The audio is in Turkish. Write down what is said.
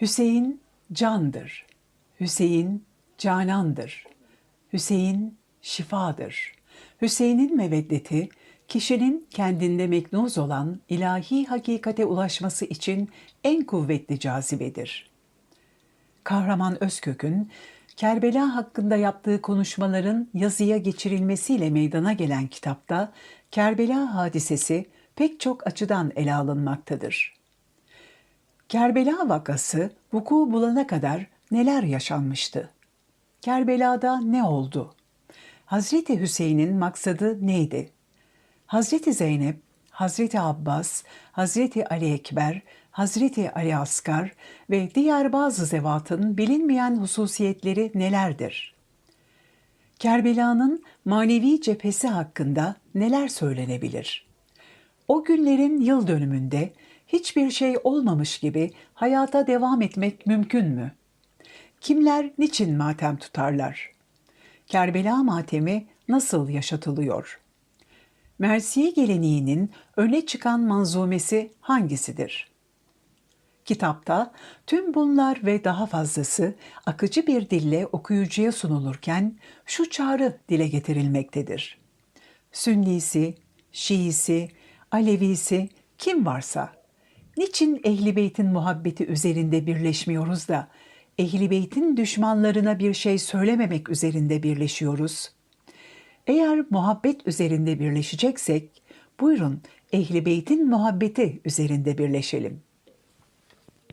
Hüseyin candır. Hüseyin canandır. Hüseyin şifadır. Hüseyin'in meveddeti kişinin kendinde meknuz olan ilahi hakikate ulaşması için en kuvvetli cazibedir. Kahraman Özkök'ün Kerbela hakkında yaptığı konuşmaların yazıya geçirilmesiyle meydana gelen kitapta Kerbela hadisesi pek çok açıdan ele alınmaktadır. Kerbela vakası vuku bulana kadar neler yaşanmıştı? Kerbela'da ne oldu? Hazreti Hüseyin'in maksadı neydi? Hazreti Zeynep, Hazreti Abbas, Hazreti Ali Ekber, Hazreti Ali Asgar ve diğer bazı zevatın bilinmeyen hususiyetleri nelerdir? Kerbela'nın manevi cephesi hakkında neler söylenebilir? O günlerin yıl dönümünde hiçbir şey olmamış gibi hayata devam etmek mümkün mü? Kimler niçin matem tutarlar? Kerbela matemi nasıl yaşatılıyor? Mersiye geleneğinin öne çıkan manzumesi hangisidir? Kitapta tüm bunlar ve daha fazlası akıcı bir dille okuyucuya sunulurken şu çağrı dile getirilmektedir. Sünnisi, Şiisi, Alevisi kim varsa niçin Ehli Beyt'in muhabbeti üzerinde birleşmiyoruz da Ehli Beyt'in düşmanlarına bir şey söylememek üzerinde birleşiyoruz? Eğer muhabbet üzerinde birleşeceksek buyurun Ehli Beyt'in muhabbeti üzerinde birleşelim.''